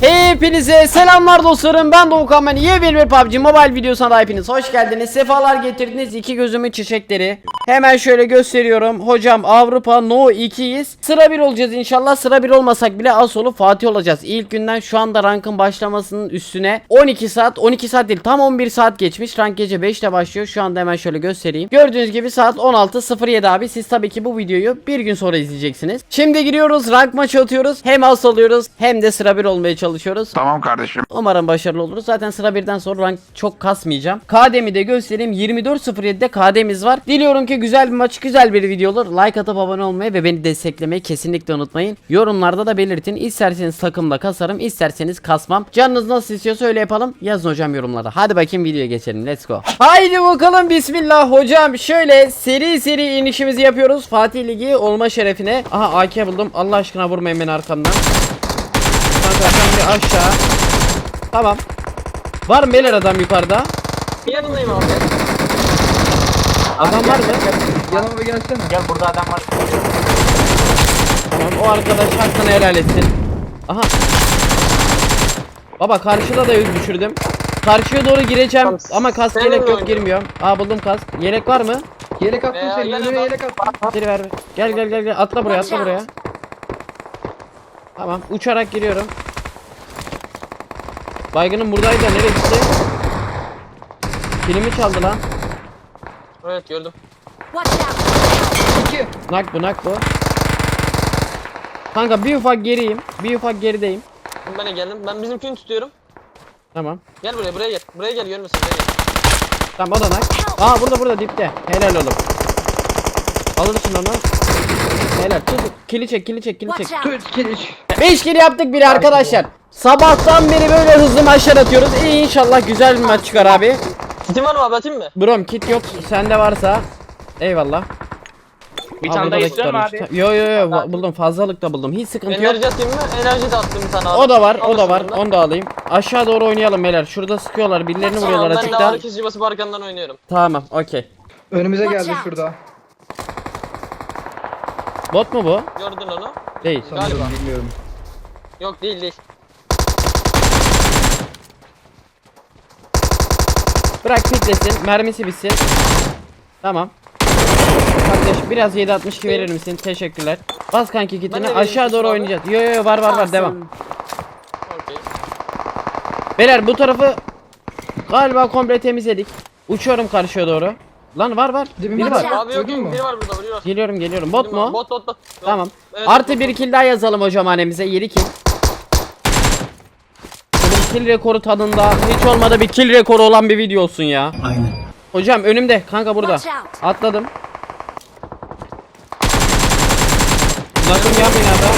Hepinize selamlar dostlarım. Ben Doğukan ben yeni bir PUBG Mobile videosuna da hepiniz hoş geldiniz. Sefalar getirdiniz. İki gözümün çiçekleri. Hemen şöyle gösteriyorum. Hocam Avrupa No 2'yiz Sıra 1 olacağız inşallah. Sıra 1 olmasak bile az olup Fatih olacağız. İlk günden şu anda rankın başlamasının üstüne 12 saat 12 saat değil tam 11 saat geçmiş. Rank gece 5'te başlıyor. Şu anda hemen şöyle göstereyim. Gördüğünüz gibi saat 16.07 abi. Siz tabii ki bu videoyu bir gün sonra izleyeceksiniz. Şimdi giriyoruz. Rank maçı atıyoruz. Hem az oluyoruz hem de sıra 1 olmaya çalışıyoruz Tamam kardeşim. Umarım başarılı oluruz. Zaten sıra birden sonra rank çok kasmayacağım. KD'mi de göstereyim. 24.07'de KD'miz var. Diliyorum ki güzel bir maç, güzel bir video olur. Like atıp abone olmayı ve beni desteklemeyi kesinlikle unutmayın. Yorumlarda da belirtin. İsterseniz takımla kasarım, isterseniz kasmam. Canınız nasıl istiyorsa öyle yapalım. Yazın hocam yorumlara. Hadi bakayım videoya geçelim. Let's go. Haydi bakalım bismillah hocam. Şöyle seri seri inişimizi yapıyoruz. Fatih Ligi olma şerefine. Aha AK buldum. Allah aşkına vurmayın beni arkamdan. Sen bir aşağı. Tamam. Var mı beyler adam yukarıda? Yanındayım abi. Adam var mı? Yanıma bir gelsene. Gel burada adam var. Tamam o arkadaş hakkını helal etsin. Aha. Baba karşıda da yük düşürdüm. Karşıya doğru gireceğim Tamam, ama kask seninle yelek yok oynuyorum. girmiyorum. Aa buldum kask. Yelek var mı? Yelek attım Veya senin yanına önüne bak. yelek attım. Geri ver. Gel gel gel gel atla buraya atla buraya. Tamam uçarak giriyorum. Baygınım buradaydı da nereye gitti? Filmi çaldı lan. Evet gördüm. İki. Nak bu nak bu. Kanka bir ufak geriyim. Bir ufak gerideyim. Ben de geldim. Ben bizimkini tutuyorum. Tamam. Gel buraya buraya gel. Buraya gel görmesin buraya gel. Tamam o da nak. Aa burada burada dipte. Helal oğlum. Alırsın onu. Helal. Tut. Kili çek kili çek kili çek. Tut kiliç. 5 kili yaptık bile arkadaşlar. Sabahtan beri böyle hızlı maçlar atıyoruz. İyi inşallah güzel bir maç çıkar abi. Kitin var mı abi atayım mı? Brom kit yok. Sende varsa. Eyvallah. Bir tane daha da istiyor kit mu varmış. abi? Yo yo yo va- buldum fazlalıkta buldum. Hiç sıkıntı yok. Enerji atayım mı? Enerji de attım tane abi. O da var, o da Alırsın var. bundan. Onu da alayım. Aşağı doğru oynayalım beyler. Şurada sıkıyorlar. Birilerini Tamam vuruyorlar ben de açıkta. kesici basıp arkandan oynuyorum. Tamam, okey. Önümüze geldi şurada. Bot mu bu? Gördün onu. Değil. Sanırım Galiba. bilmiyorum. Yok değil değil. Bırak piklesin, mermisi bitsin. Tamam. Kardeş biraz 7.62 verir misin? Teşekkürler. Bas kanki Ben kitini. de vereyim Aşağı doğru abi. oynayacağız. Yo yo yo var var var devam. Okey. Beyler bu tarafı galiba komple temizledik. Uçuyorum karşıya doğru. Lan var var. Dibimizde Biri var. Abi yok Duydun yok mu? biri var burada biri var. Geliyorum geliyorum. Bot Biri var. mu? Bot bot bot. Tamam. Evet, Artı bot, bir kill daha yazalım hocam hanemize. 7 kill. Bir kill rekoru tadında hiç olmadı bir kill rekoru olan bir video olsun ya. Aynen. Hocam önümde kanka burada. Watch out. Atladım. Nakım yan binada.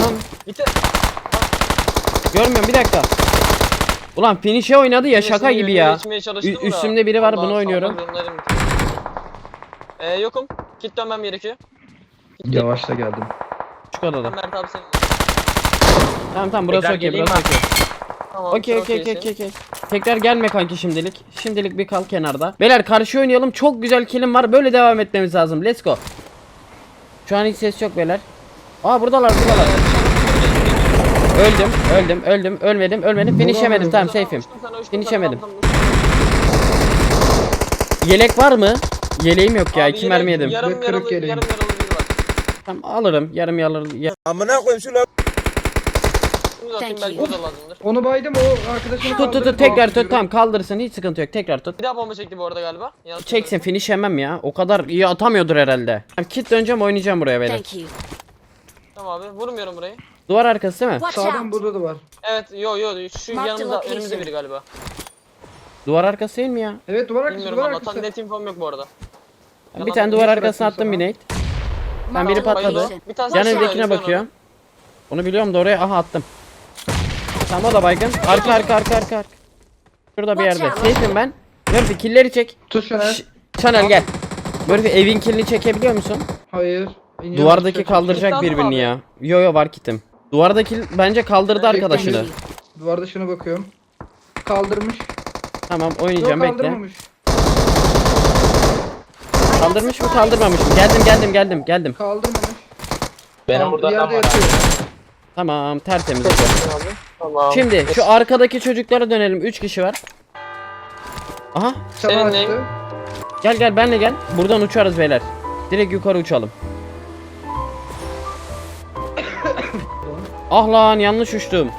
Ulan Bitti. görmüyorum bir dakika. Ulan finish'e oynadı ya şaka Birisini gibi ya. geçmeye çalıştım Ü- da. üstümde biri var, bunu oynuyorum. bitti. Ee, yokum. Kit dönmem gerekiyor. Yavaşla geldim. Şu odada. Mert abi senin. Tamam tamam burası Tekrar okey geleyim burası okey. Tamam. Okey okey okey iyisin. okey. Tekrar gelme kanki şimdilik. Şimdilik bir kal kenarda. Beyler karşı oynayalım. Çok güzel killim var. Böyle devam etmemiz lazım. Let's go. Şu an hiç ses yok beyler. Aa buradalar buradalar. Öldüm, öldüm, öldüm, ölmedim, ölmedim. Finish yemedim. Tamam safe'im. uçtum. Yelek var mı? Yeleğim yok ya. Abi iki yine mermi yedim. Yarım yaralı, yeleğim. yarım yaralı biri var. Tamam alırım. Yarım yaralı. Ya- Bunu da atayım Thank belki you. o da lazımdır. Onu baydım o arkadaşını Tut tut tut tekrar tut. Tamam kaldırsın. Hiç sıkıntı yok. Tekrar tut. Bir daha bomba çekti bu arada galiba. Yanlış Çeksin yemem ya. O kadar iyi atamıyordur herhalde. Tamam, kit döneceğim oynayacağım buraya beyler. Thank you. Tamam abi vurmuyorum burayı. Duvar arkası değil mi? Sağdan burada da var. Evet yo yo şu Mark the yanımızda location. önümüzde biri galiba. Duvar arkası değil mi ya? Evet duvar arkası Bilmiyorum duvar tam arkası. net infom yok bu arada. Bir Yalan tane duvar Bir arkasına attım bir nade. Ben biri patladı. Bir tane Yan Watch out. evdekine bakıyor. Onu biliyorum da oraya aha attım. Tamam o da baygın. Arka arka arka arka. arka. Şurada bir yerde. Safe'im ben. Murphy killleri çek. Tut şunu. Şş, Channel gel. Murphy evin killini çekebiliyor musun? Hayır. İniyorum, Duvardaki kaldıracak birbirini ya. Yo yo var kitim. Duvardaki bence kaldırdı arkadaşını. Duvarda şuna bakıyorum. Kaldırmış. Tamam Yok oynayacağım bekle. kaldırmamış. Kaldırmış mı kaldırmamış mı? Geldim geldim geldim geldim. Kaldırmamış. Benim Kal- burada adam yerde var. yatıyor. Tamam tertemiz. Abi. Tamam. Şimdi şu arkadaki çocuklara dönelim. 3 kişi var. Aha Çaba Senin açtı. neyim? gel gel benle gel. Buradan uçarız beyler. Direkt yukarı uçalım. Ah lan yanlış uçtum.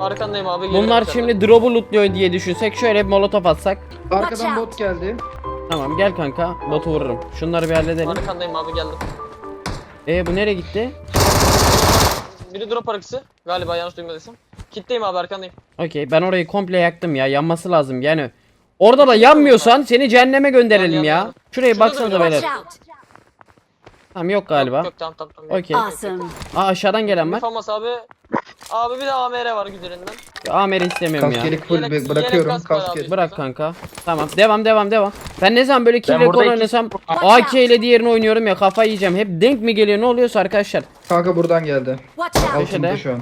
Arkandayım abi. geliyorum Bunlar şimdi drop'u lootluyor diye düşünsek şöyle bir molotof atsak. Arkadan bot geldi. Tamam gel kanka botu vururum. Şunları bir halledelim. Arkandayım abi geldim. E bu nereye gitti? Biri drop arkası. Galiba yanlış duymadıysam. Kitleyim abi arkandayım. Okey ben orayı komple yaktım ya yanması lazım yani. Orada da yanmıyorsan seni cehenneme gönderelim ya. Şuraya Şurada baksanıza da beyler. Watch out. Tamam yok galiba. Yok, yok tamam tamam. tamam. Okey. Awesome. Aa aşağıdan gelen var. Famas abi. Abi bir de AMR var güzelinden. Amer'i istemiyorum ya. Kaskelik full Yelek- be- yelek bırakıyorum. kask var abi. Kasket. Bırak kanka. Tamam devam devam devam. Ben ne zaman böyle kill Ben rekor burada iki- oynasam AK ile diğerini oynuyorum ya kafayı yiyeceğim. Hep denk mi geliyor ne oluyorsa arkadaşlar. Kanka buradan geldi. Watch out. Altımda şu an.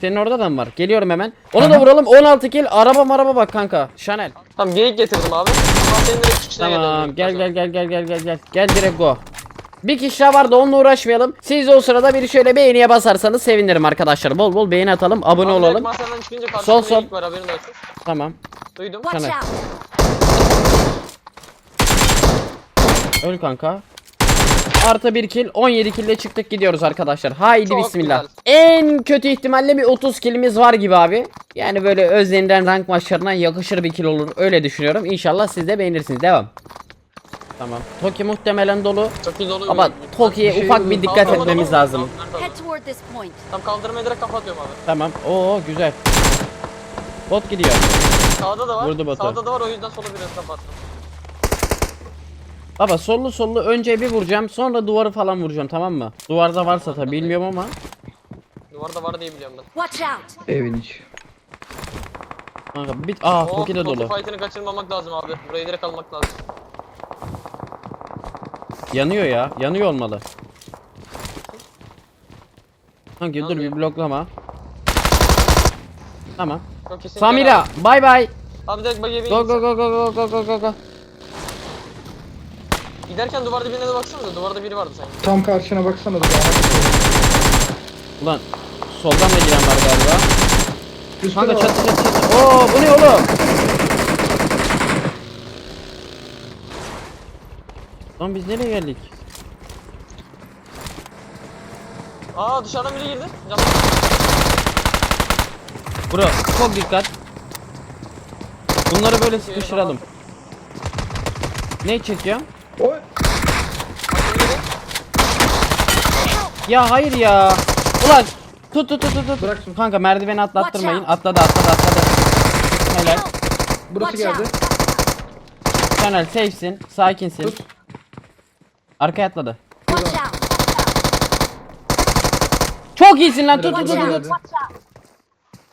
Senin orada da mı var? Geliyorum hemen. Onu da vuralım. 16 kill. Araba maraba bak kanka. Chanel. Tamam geyik getirdim abi. Ama senin direkt çıkışına Tamam gel gel gel gel gel gel gel. Gel direkt go. Bir kişi daha vardı onunla uğraşmayalım. Siz o sırada bir şöyle beğeniye basarsanız sevinirim arkadaşlar. Bol bol beğeni atalım. Abone olalım. Masadan çıkınca Sol, sol. geyik var haberin olsun. Tamam. Duydum. Sana. Öl kanka. Artı 1 kill 17 kill ile çıktık gidiyoruz arkadaşlar. Haydi Çok bismillah. güzel. En kötü ihtimalle bir 30 killimiz var gibi abi. Yani böyle özlerinden rank maçlarına yakışır bir kill olur. Öyle düşünüyorum. İnşallah siz de beğenirsiniz. Devam. Tamam. Toki muhtemelen dolu. Çok oluyor. Ama Toki'ye şey ufak bir dikkat Tamam, etmemiz tamam, lazım. tamam, tamam. Head toward this point. Tam kaldırmaya direkt kapatıyorum abi. Tamam. Oo güzel. Bot gidiyor. Sağda da var. Vurdu Batu. Sağda da var o yüzden sola biraz kapattım. Baba sollu sollu önce bir vuracağım. Sonra duvarı falan vuracağım tamam mı? Duvarda varsa tabi bilmiyorum ama. Duvarda var diye biliyorum ben. Watch out. Evin içi. Kanka bir aa Oh, Toki de Toki dolu. fight'ını kaçırmamak lazım abi. Burayı direkt almak lazım. Yanıyor ya. Yanıyor olmalı. Kanki dur bir bloklama. Tamam. Çok kesin. Samira bay bay. Abi direkt bagiye Go go go go go go go go go. Giderken duvarda birine de baksanıza. Duvarda biri vardı sanki. Tam karşına baksana da. Ulan soldan da giren var galiba. Üstte Kanka de çatı çatı çatı. Oo bu ne oğlum? Lan biz nereye geldik? Aa dışarıdan biri girdi. Cam. Bro çok dikkat. Bunları böyle sıkıştıralım. Ne çekiyor? Oy. Ya hayır ya. Ulan tut tut tut tut. tut. Bırak şunu. Kanka merdiveni atlattırmayın. Watch Atladı atladı atladı. Helal. Burası Watch geldi. out. Chanel safe'sin. Sakinsin. Tut. Arkaya atladı. Watch out. Çok iyisin lan tut tut tut. tut.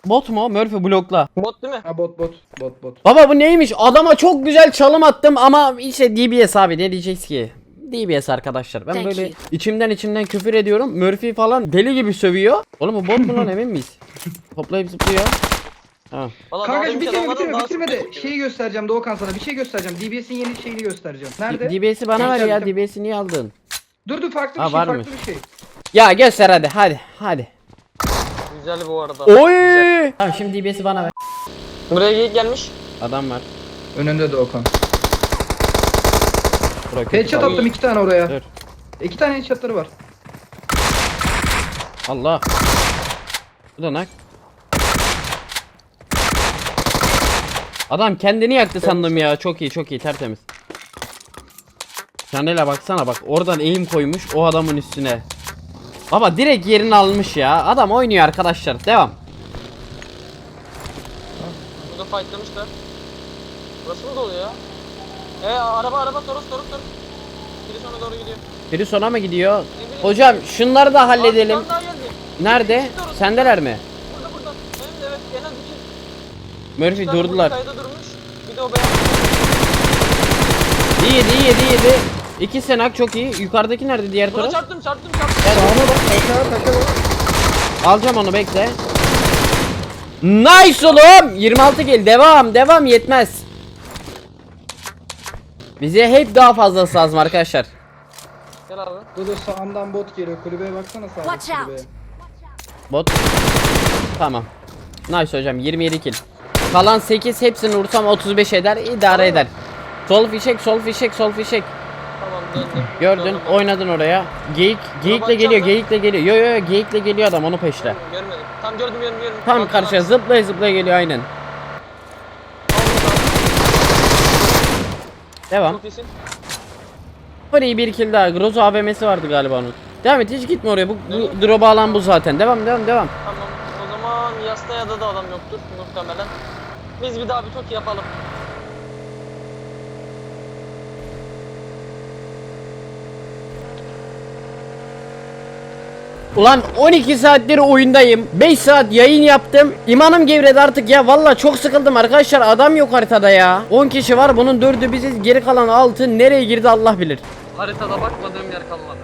Bot mu? Murphy blokla. Bot değil mi? Ha bot bot. Bot bot. Baba bu neymiş? Adama çok güzel çalım attım ama işte DBS abi ne diyeceğiz ki? DBS arkadaşlar. Ben Thank böyle you. içimden içimden küfür ediyorum. Murphy falan deli gibi sövüyor. Oğlum bu bot mu lan emin miyiz? Toplayıp zıplıyor. Ha. Valla Kanka bitirme bitirme bitirme de şeyi göstereceğim Doğukan sana bir şey göstereceğim. DBS'in yeni şeyini göstereceğim. Nerede? DBS'i bana ver ya. DBS'i niye aldın? Dur dur farklı bir Ha, şey varmış. farklı bir şey. Ya göster hadi hadi hadi. Güzel bu arada. Oy! Tamam şimdi DBS'i bana ver. Buraya geyik gelmiş. Adam var. Önünde Doğukan. Kötü Headshot attım iki tane oraya. Dur. İki tane headshotları var. Allah. Bu da nak. Adam kendini yaktı sandım ya. Çok iyi çok iyi tertemiz. Chanel'e baksana bak oradan eğim koymuş o adamın üstüne. Baba direkt yerini almış ya. Adam oynuyor arkadaşlar. Devam. Burada fightlamışlar. Burası mı dolu ya? E araba araba Toros Toros Toros. Biri sonra doğru gidiyor. Biri sona mı gidiyor? Hocam şunları da halledelim. Aa, bir tane daha geldi. Nerede? Sendeler mi? Burada burada. Benim de evet en az iki. Murphy durdular. Kayda durmuş. Bir de o beyaz. İyi yedi iyi yedi iyi yedi. İki senak çok iyi. Yukarıdaki nerede diğer Buna taraf? çarptım çarptım çarptım. Sağına bak taşa bak. Alacağım onu bekle. Nice oğlum. 26 gel. Devam. Devam yetmez. Bize hep daha fazlası lazım arkadaşlar. Gel abi. Dur dur sağımdan bot geliyor. Kulübeye baksana sağ Watch kulübeye. out. Bot. Tamam. Nice hocam 27 kill. Kalan 8 hepsini vursam 35 eder idare eder. Sol fişek sol fişek sol fişek. Tamam döndüm. Gördün oynadın oraya. Geyik geyikle geliyor geyikle geliyor. Yo yo yo geyikle geliyor adam onu peşle. Görmedim. Tam gördüm gördüm gördüm. Tam Bak, karşıya zıplaya zıplaya geliyor aynen. Devam. Çok iyisin. Free bir kill daha. Grozo AVM'si vardı galiba onun. Devam et hiç gitme oraya. Bu, bu drop'u alan bu zaten. Devam devam devam. Tamam. O zaman Yasta'ya da adam yoktur muhtemelen. Biz bir daha bir toki yapalım. Ulan 12 saattir oyundayım. 5 saat yayın yaptım. İmanım gevredi artık ya. Valla çok sıkıldım arkadaşlar. Adam yok haritada ya. 10 kişi var. Bunun 4'ü biziz. Geri kalan 6 nereye girdi Allah bilir. Haritada bakmadığım yer kalmadı.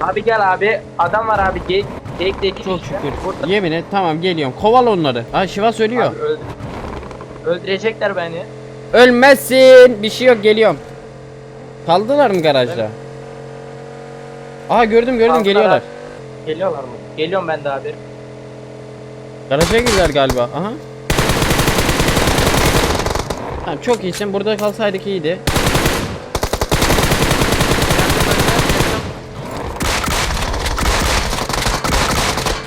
Abi gel abi. Adam var abi. Geyik. De iki Çok şükür. Burada. Yemin et tamam geliyorum. Koval onları. Ha Şiva söylüyor. Abi öldü. Öldürecekler beni. Ölmezsin. Bir şey yok geliyorum. Kaldılar mı garajda? Aha gördüm gördüm Kaldılar geliyorlar. Geliyorlar mı? Geliyorum ben de abi. Garaja girdiler galiba. Aha. Tamam çok iyisin. Burada kalsaydık iyiydi.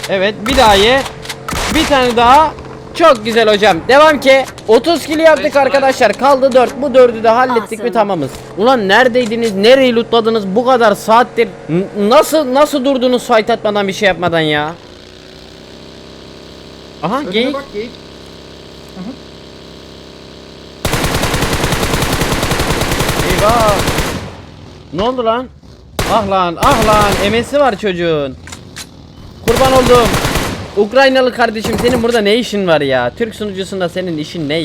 Evet bir daha ye. Bir tane daha. Çok güzel hocam. Devam ki. 30 kilo yaptık arkadaşlar. Kaldı 4. Bu 4'ü de hallettik mi tamamız. Ulan neredeydiniz? Nereyi lootladınız? Bu kadar saattir. N- nasıl nasıl durdunuz fight atmadan bir şey yapmadan ya? Aha Önüne geyik. bak geyik. Eyvah. Ne oldu lan? Ah lan ah lan emesi var çocuğun. Kurban oldum. Ukraynalı kardeşim senin burada ne işin var ya? Türk sunucusunda senin işin ne?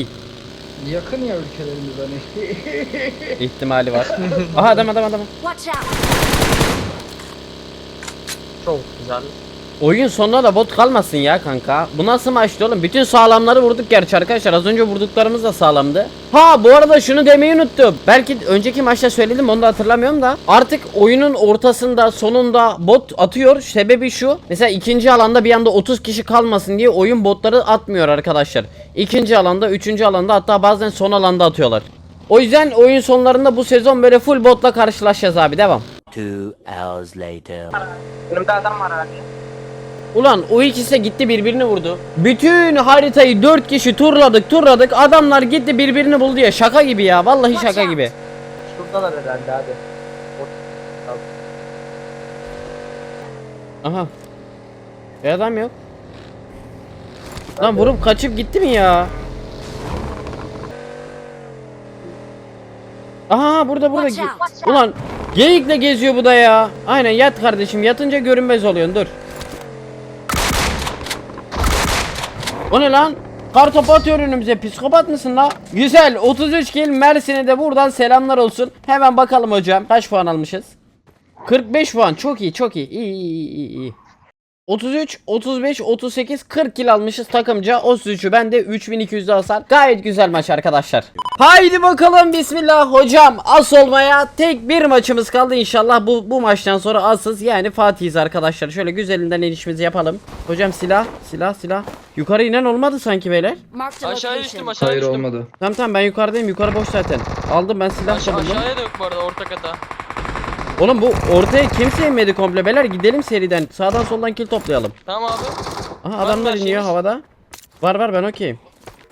Yakın ya ülkelerimiz hani. İhtimali var. Aha adam adam adam. Watch out! Çok güzel. Oyun sonuna da bot kalmasın ya kanka. Bu nasıl maçtı oğlum? Bütün sağlamları vurduk gerçi arkadaşlar. Az önce vurduklarımız da sağlamdı. Ha bu arada şunu demeyi unuttum. Belki önceki maçta söyledim onu da hatırlamıyorum da. Artık oyunun ortasında sonunda bot atıyor. Sebebi şu. Mesela ikinci alanda bir anda 30 kişi kalmasın diye oyun botları atmıyor arkadaşlar. İkinci alanda, üçüncü alanda hatta bazen son alanda atıyorlar. O yüzden oyun sonlarında bu sezon böyle full botla karşılaşacağız abi. Devam. Two hours later. Önümde adam var abi. Ulan o ikisi de gitti birbirini vurdu. Bütün haritayı 4 kişi turladık turladık. Adamlar gitti birbirini buldu ya. Şaka gibi ya. Vallahi şaka gibi. Şuradalar herhalde abi. Aha. Bir adam yok. Lan vurup kaçıp gitti mi ya? Aha burada burada. Watch out. Ulan geyikle geziyor bu da ya. Aynen yat kardeşim. Yatınca görünmez oluyorsun. Dur. O ne lan? Kartopu atıyor önümüze. Psikopat mısın la? Güzel. 33 kill Mersin'e de buradan selamlar olsun. Hemen bakalım hocam. Kaç puan almışız? 45 puan. Çok iyi, çok iyi. İyi, iyi, iyi, iyi. 33, 35, 38, 40 kill almışız takımca. O 33'ü ben de 3200'de hasar. Gayet güzel maç arkadaşlar. Haydi bakalım bismillah hocam. As olmaya tek bir maçımız kaldı inşallah. Bu bu maçtan sonra asız yani Fatih'iz arkadaşlar. Şöyle güzelinden inişimizi yapalım. Hocam silah, silah, silah. Yukarı inen olmadı sanki beyler. Aşağıya düştüm aşağıya Hayır düştüm. olmadı. Tamam tamam ben yukarıdayım. Yukarı boş zaten. Aldım ben silah Aşa- da buldum. aşağıya da yok bu arada orta kata. Oğlum bu ortaya kimse inmedi komple beyler. Gidelim seriden. Sağdan soldan kill toplayalım. Tamam abi. Aha Var adamlar mı iniyor şeyimiz? havada. Var var ben okeyim.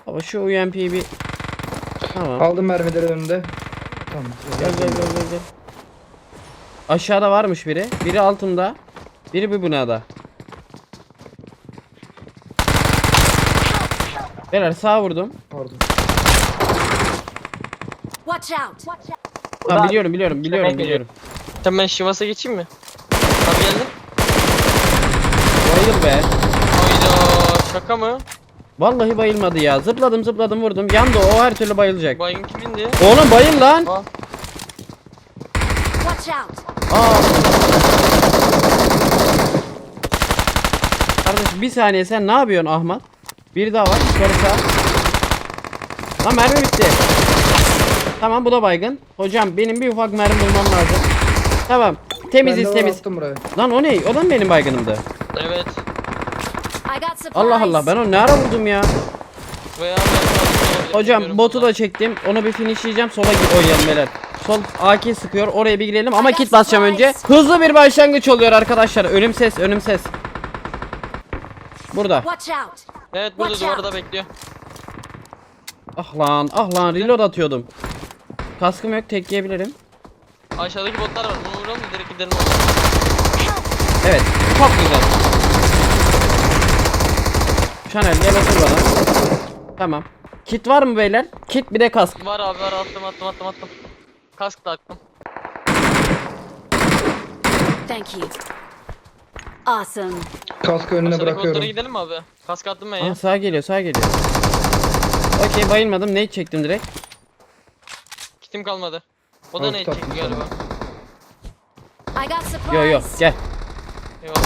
Ama şu UMP'yi bir... Tamam. Aldım mermileri önünde. Tamam. Gel gel gel gel gel. Aşağıda varmış biri. Biri altımda. Biri bu binada. Beyler sağa vurdum. Pardon. Watch out! Tamam biliyorum biliyorum biliyorum biliyorum. Sen ben Şivas'a geçeyim mi? Abi geldin. Bayıl be. Hayda şaka mı? Vallahi bayılmadı ya. Zıpladım zıpladım vurdum. Yandı o her türlü bayılacak. Baygın kimindi? Oğlum bayıl lan. Aa, Watch out! Aa. Kardeş bir saniye sen ne yapıyorsun Ahmet? Bir daha var yukarı sağ. Lan mermi bitti. Tamam bu da baygın. Hocam benim bir ufak mermi bulmam lazım. Tamam. Temiziz temiz. buraya. Lan o ne? O da mı benim baygınımdı? Evet. Allah Allah ben onu ne ara vurdum ya. Veya Hocam botu da çektim. Onu bir finishleyeceğim. Sola git oynayalım beyler. Sol AK sıkıyor. Oraya bir girelim ama kit basacağım önce. Hızlı bir başlangıç oluyor arkadaşlar. Önüm ses, önüm ses. Burada. Evet burada duvarda bekliyor. Ah lan, ah lan reload atıyordum. Kaskım yok, tek yiyebilirim. Aşağıdaki botlar var. Bunu vuralım da direkt gidelim. Evet, çok güzel. Chanel gel otur bana. Tamam. Kit var mı beyler? Kit bir de kask. Var abi var attım attım attım attım. Kask da attım. Thank you. Awesome. Kaskı önüne Aşağıdaki botlara bırakıyorum. gidelim mi abi? Kask attım ben ya. Aa, sağa geliyor, sağa geliyor. Okey bayılmadım. Ne çektim direkt? Kitim kalmadı. O da ne çekti galiba. I got supplies. Yo yo gel. Eyvallah.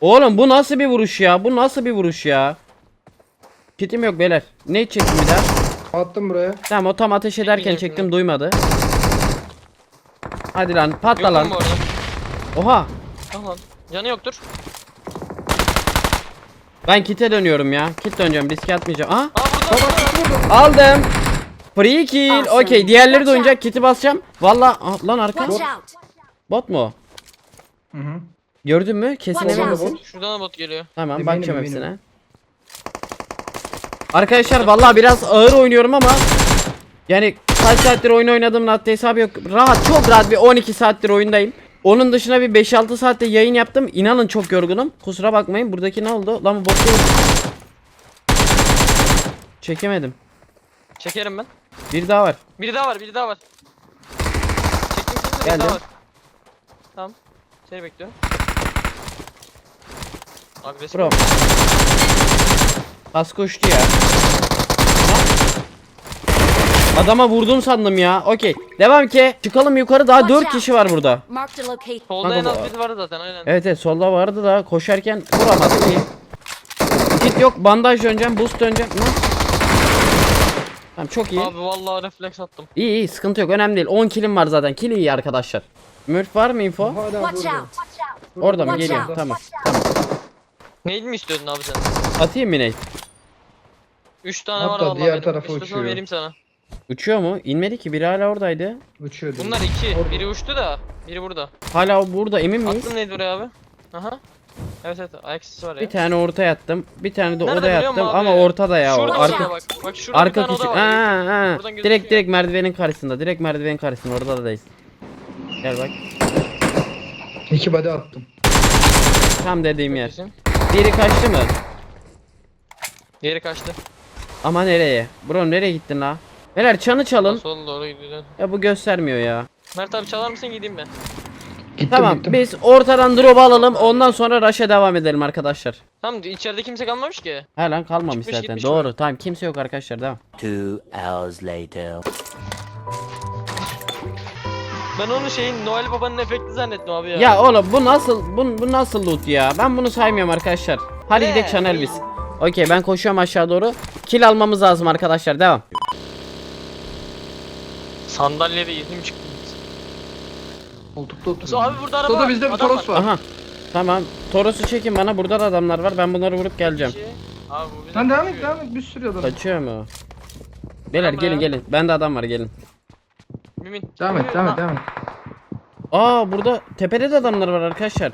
Oğlum bu nasıl bir vuruş ya? Bu nasıl bir vuruş ya? Kitim yok beyler. Ne çektim bir daha? Attım buraya. Tamam o tam ateş ederken Çekmeyecek çektim mi? duymadı. Hadi lan patla Yok lan. Oha. Lan. Canı yoktur. Ben kite dönüyorum ya. Kit döneceğim riske atmayacağım. Aha Aa burada burada. aldım. Free kill. Awesome. Okey diğerleri de oynayacak. Kiti basacağım. Valla ah, lan arka. Watch out. Bot mu? o? Hı hı. Gördün mü? Kesin Watch emin out. misin? Şuradan da bot geliyor. Tamam Eminim, bakacağım hepsine. Arkadaşlar vallahi biraz ağır oynuyorum ama yani kaç saattir oyun oynadığımın haddi hesabı yok. Rahat çok rahat bir 12 saattir oyundayım. Onun dışına bir 5-6 saatte yayın yaptım. İnanın çok yorgunum. Kusura bakmayın. Buradaki ne oldu? Lan bu bot değil. Çekemedim. Çekerim ben. Bir daha var. Biri daha var, biri daha var. Çektim seni de biri Geldim. daha var. Tamam. Seni bekliyorum. Agresif. Bro. Kaskı uçtu ya. Adama vurdum sandım ya. Okey. Devam ki. Çıkalım yukarı daha Watch 4 out. kişi var burada. Location. Solda Kanka en az biri vardı zaten aynen. Evet evet solda vardı da koşarken vuramadık iyi. Kit yok bandaj döneceğim boost döneceğim. Ne? Tamam çok iyi. Abi vallahi refleks attım. İyi iyi sıkıntı yok önemli değil 10 kilim var zaten kill iyi arkadaşlar. Mürf var mı info? Hala Watch burada. out. Orada mı Watch geliyor out. tamam. Neydi mi istiyordun abi sen? Atayım mı ney? 3 tane Hatta var vallahi diğer benim. tarafa İstiyorsan uçuyor. vereyim sana. Uçuyor mu? İnmedi ki biri hala oradaydı. Uçuyor. dedi. Bunlar iki. Orada. Biri uçtu da, biri burada. Hala o burada emin miyiz? Attın neydi oraya abi? Aha. Evet evet ayak sesi var ya. Bir tane ortaya attım. Bir tane de Nerede odaya biliyor musun attım abi? ama ortada ya. o. Şurada Arka, bak. Bak şurada arka bir tane küçük. oda var. Ha, ha. Buradan gözüküyor. Direkt direkt merdivenin karşısında. Direkt merdivenin karşısında orada da değil. Gel bak. İki body attım. Tam dediğim yer. Kesin. Biri kaçtı mı? Diğeri kaçtı. Ama nereye? Bro nereye gittin la? Beyler çanı çalın. Sola doğru gidiyor. Ya bu göstermiyor ya. Mert abi çalar mısın gideyim ben. Gittim Tamam gittim. biz ortadan drop alalım ondan sonra rush'a devam edelim arkadaşlar. Tamam içeride kimse kalmamış ki. He lan kalmamış Çıkmış, zaten. Doğru. Tamam kimse yok arkadaşlar devam. Two hours later. Ben onu şeyin Noel Baba'nın efekti zannettim abi ya. Ya oğlum bu nasıl bu, bu nasıl loot ya? Ben bunu saymıyorum arkadaşlar. Hadi Ne? gidelim Chanel biz. Okey ben koşuyorum aşağı doğru. Kill almamız lazım arkadaşlar devam. Sandalyede yedim çıktım. Koltukta oturuyor. Abi burada araba Soda var. bizde bir adam Toros var. Aha. Tamam. Toros'u çekin bana. Burada da adamlar var. Ben bunları vurup geleceğim. Şey, Abi bu bize Lan devam et kaçıyor. devam et. Bir sürü adam. Kaçıyor mu? Beyler Tamam gelin gelin. Bende adam var gelin. Mümin. Devam et devam et devam et. Aa burada tepede de adamlar var arkadaşlar.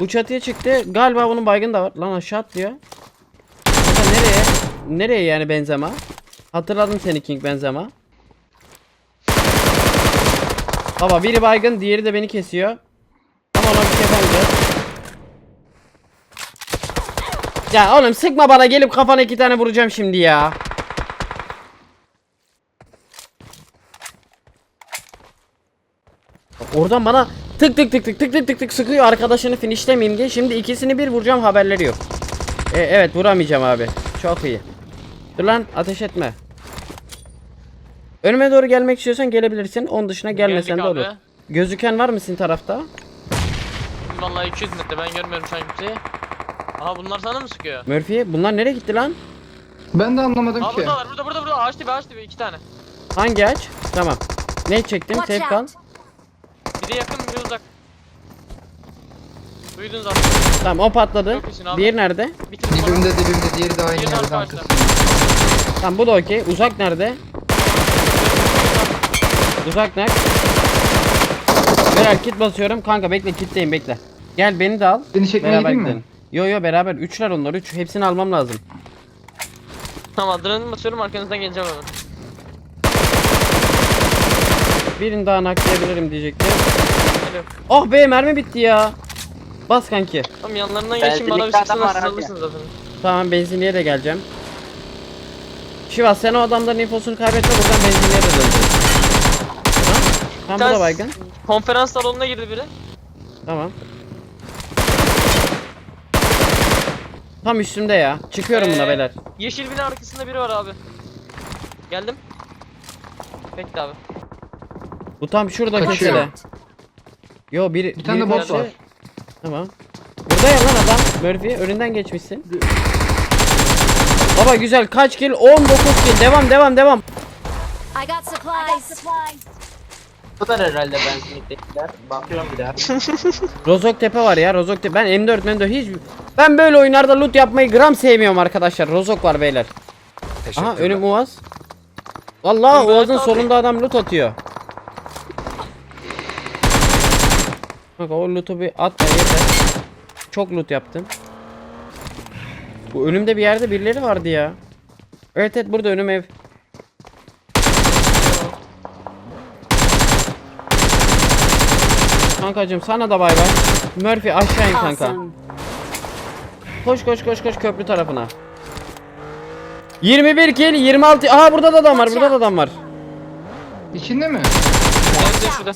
Bu çatıya çıktı. Galiba bunun baygın da var. Lan aşağı atlıyor. Nereye? Nereye yani Benzema? Hatırladım seni King Benzema. Baba biri baygın, diğeri de beni kesiyor. Ama ona bir şey yapamayacağız. Ya oğlum sıkma bana gelip kafana iki tane vuracağım şimdi ya. Oradan bana tık tık tık tık tık tık tık tık sıkıyor arkadaşını finishlemeyeyim diye. Şimdi ikisini bir vuracağım haberleri yok. E, evet vuramayacağım abi. Çok iyi. Dur lan ateş etme. Önüme doğru gelmek istiyorsan gelebilirsin. Onun dışına gelmesen Geldik de olur. abi. Gözüken var mı sizin tarafta? Vallahi 200 metre ben görmüyorum şu an kimseyi. Aha bunlar sana mı sıkıyor? Murphy bunlar nereye gitti lan? Ben de anlamadım Aa ki. buradalar burada burada burada ağaç dibi ağaç dibi iki tane. Hangi aç? Tamam. Ne çektim? Watch Safe kal. out. Biri yakın biri uzak. Duydun zaten. Tamam o patladı. Çok iyisin abi. Diğer nerede? Bitir bunu. Dibimde dibimde diğeri de aynı Diğeri yerde arkadaşlar. arkasında. Tamam bu da okey. Uzak nerede? Uzak nerede? Beyler kit basıyorum. Kanka bekle kitleyim bekle. Gel beni de al. Beni çekmeye Beraber gideyim mi? gidelim. Yo yo beraber. Üçler onlar. Üç. Hepsini almam lazım. Tamam adrenalin basıyorum arkanızdan geleceğim hemen. Birini daha nakleyebilirim diyecektim. Geliyor. Oh be mermi bitti ya. Bas kanki. Tamam yanlarından geçin bana bir Benzinlikte adam sıksınlar var siz abi. alırsınız zaten. Tamam benzinliğe de geleceğim. Şivas sen o adamların infosunu kaybetme buradan benzinliğe de döneceğiz. Tamam. Bu da baygın. Konferans salonuna girdi biri. Tamam. Tam üstümde ya. Çıkıyorum buna Ee, beyler. Yeşil bina arkasında biri var abi. Geldim. Bekle abi. Bu tam şurada Kaçıyor. köşede. Yo bir Bir tane de bot var. Tamam. Burada ya lan adam. Murphy önünden geçmişsin. Baba güzel kaç kill? 19 kill. Devam devam devam. I got supplies. Bu da herhalde benzinliktekiler. Bakıyorum bir daha. Rozok Tepe var ya. Rozok Tepe. Ben M4 M4 hiç ben böyle oyunlarda loot yapmayı gram sevmiyorum arkadaşlar. Rozok var beyler. Aha önüm Uaz. Vallahi Uaz'ın abi. solunda adam loot atıyor. Bak o loot'u bir atma yeter. Çok loot yaptım. Bu önümde bir yerde birileri vardı ya. Evet evet burada önüm ev. Kankacım sana da bay bay. Murphy aşağı in kanka. Koş koş koş koş köprü tarafına. 21 kill 26 Aha burada da adam var burada da adam var. İçinde mi? Evet, şurada.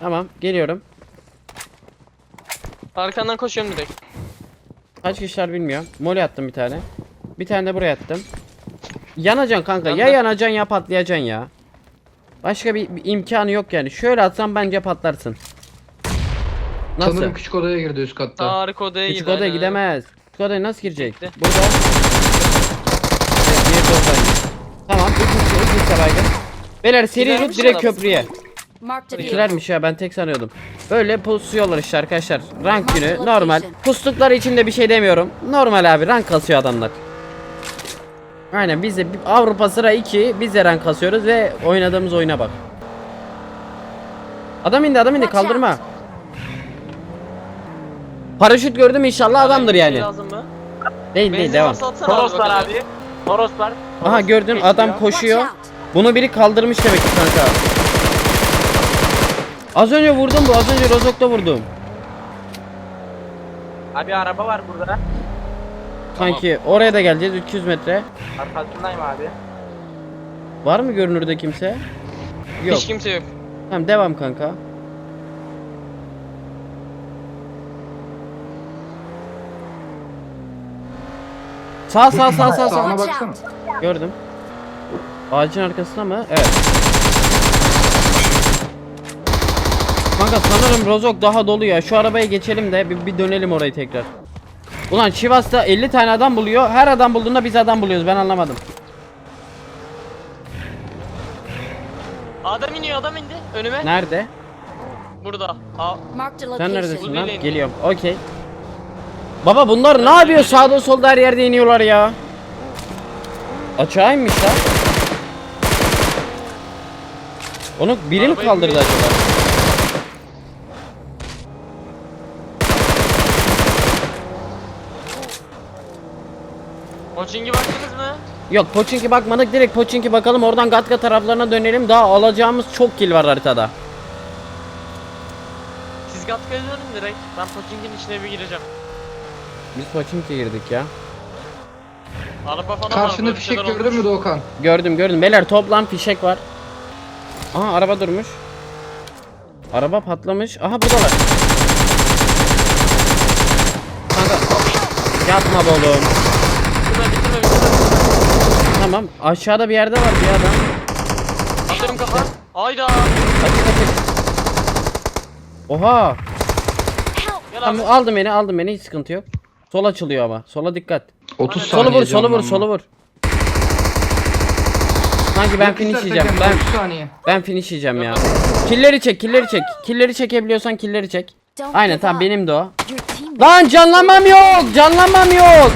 Tamam geliyorum. Arkandan koşuyorum direkt. Kaç kişiler bilmiyorum. Mole attım bir tane. Bir tane de buraya attım. Yanacaksın kanka. Ya yanacaksın ya patlayacaksın ya. Başka bir, bir imkanı yok yani. Şöyle atsam bence patlarsın. Nasıl? Sanırım küçük odaya girdi üst katta. Tarık odaya Küçük gider. odaya gidemez. Küçük odaya nasıl girecek? Gitti. Burada. Evet, diğeri de oradaymış. Tamam. Üçüncü, üçüncü baygın. Beyler seri Gidermiş loot direkt adam. köprüye. Marked a vehicle. İkilermiş ya ben tek sanıyordum. Böyle pusuyorlar işte arkadaşlar. Rank günü normal. Pustukları için de bir şey demiyorum. Normal abi rank kasıyor adamlar. Aynen biz de Avrupa sıra 2 biz de rank kasıyoruz ve oynadığımız oyuna bak. Adam indi adam indi kaldırma. Paraşüt gördüm inşallah adamdır yani. Lazım mı? Değil değil devam. varsa atsana Toros var bakalım. abi. Toros var. Aha gördün adam koşuyor. Bunu biri kaldırmış demek ki kanka. Az önce vurdum bu az önce Rozok'ta vurdum. Abi araba var burada. Kanki oraya da geleceğiz 300 metre. Arkasındayım abi. Var mı görünürde kimse? Yok. Hiç kimse yok. Tamam devam kanka. Sağ sağ sağ sağ sağ. Sağına baksana. Gördüm. Ağacın arkasında mı? Evet. Kanka sanırım Rozok daha dolu ya. Şu arabaya geçelim de bir, bir dönelim orayı tekrar. Ulan Chivas'ta 50 tane adam buluyor. Her adam bulduğunda biz adam buluyoruz. Ben anlamadım. Adam iniyor adam indi. Önüme. Nerede? Burada. Aa, Marked a Sen neredesin location. lan? Geliyorum. Okey. Baba bunlar ne yapıyor? Sağda solda her yerde iniyorlar ya. Açığa inmiş lan. Onu biri mi Arabayı kaldırdı acaba? Yok Poçinki bakmadık direkt Poçinki bakalım oradan Gatka taraflarına dönelim daha alacağımız çok kill var haritada. Siz Gatka'ya dönün direkt. Ben Koçingi'nin içine bir gireceğim. Biz Poçinki'ye girdik ya. Araba falan Karşında var. fişek gördün mü Doğukan? Gördüm gördüm beyler toplam fişek var. Aha araba durmuş. Araba patlamış. Aha buradalar. Kanka yapma oğlum. Tamam aşağıda bir yerde var bir adam. Atıyorum kafa. Hayda. Açık açık. Oha. Gel abi. Tamam aldım beni aldım beni hiç sıkıntı yok. Sol açılıyor ama. Sola dikkat. 30 Solu Solu saniye vur solu vur canlanma. solu vur. Sanki ben finish yiyeceğim. Ben üç saniye. ben finish yiyeceğim ya. Killeri çek, killeri çek. Killeri çekebiliyorsan killeri çek. Aynen tamam benim de o. Lan canlanmam yok. Canlanmam yok.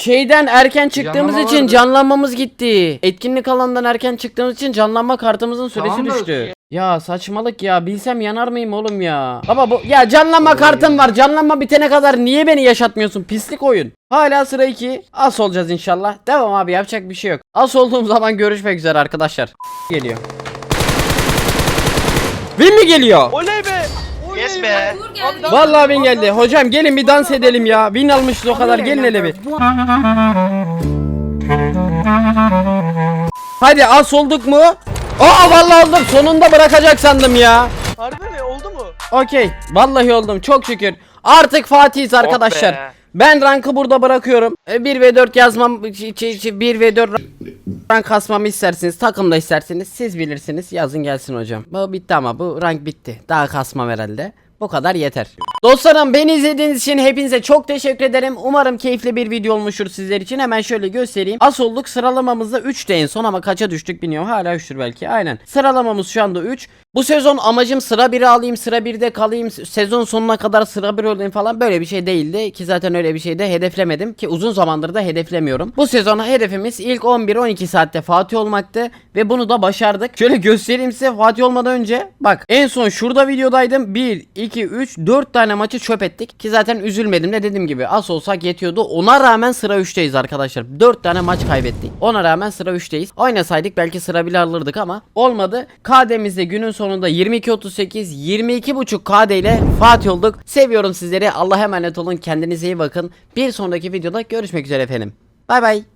Şeyden erken çıktığımız Canlanma için vardı. canlanmamız gitti. Etkinlik alanından erken çıktığımız için canlanma kartımızın süresi Tamam da- düştü. Ya saçmalık ya. Bilsem yanar mıyım oğlum ya? Baba bu ya canlanma kartım var. Canlanma bitene kadar niye beni yaşatmıyorsun? Pislik oyun. Hala sıra 2. As olacağız inşallah. Devam abi yapacak bir şey yok. As olduğum zaman görüşmek üzere arkadaşlar. Geliyor. Win mi geliyor? Oley Yes be. Vallahi bin geldi. Hocam gelin bir dans edelim ya. Win almışız o kadar. Gelin hele bir. Hadi as olduk mu? Aa vallahi oldum. Sonunda bırakacak sandım ya. Harbi mi? Oldu mu? Okey. Vallahi oldum. Çok şükür. Artık Fatih'iz arkadaşlar. be. Ben rankı burada bırakıyorum. E, 1 ve 4 yazmam 1 ve 4 rank kasmamı isterseniz takımda isterseniz siz bilirsiniz yazın gelsin hocam. Bu bitti ama bu rank bitti. Daha kasmam herhalde. Bu kadar yeter. Dostlarım beni izlediğiniz için hepinize çok teşekkür ederim. Umarım keyifli bir video olmuştur sizler için. Hemen şöyle göstereyim. As olduk sıralamamızda 3'te en son ama kaça düştük bilmiyorum. Hala 3'tür belki. Aynen. Sıralamamız şu anda 3. Bu sezon amacım sıra 1'i alayım, sıra 1'de kalayım, sezon sonuna kadar sıra 1 olayım falan böyle bir şey değildi. Ki zaten öyle bir şey de hedeflemedim ki uzun zamandır da hedeflemiyorum. Bu sezona hedefimiz ilk 11-12 saatte Fatih olmaktı ve bunu da başardık. Şöyle göstereyim size Fatih olmadan önce bak en son şurada videodaydım. 1, 2, 3, 4 tane maçı çöp ettik ki zaten üzülmedim de dediğim gibi az olsak yetiyordu. Ona rağmen sıra 3'teyiz arkadaşlar. 4 tane maç kaybettik. Ona rağmen sıra 3'teyiz. Oynasaydık belki sıra bile alırdık ama olmadı. KD'mizde günün sonunda 22.38 22.5 KD ile Fatih olduk. Seviyorum sizleri. Allah'a emanet olun. Kendinize iyi bakın. Bir sonraki videoda görüşmek üzere efendim. Bay bay.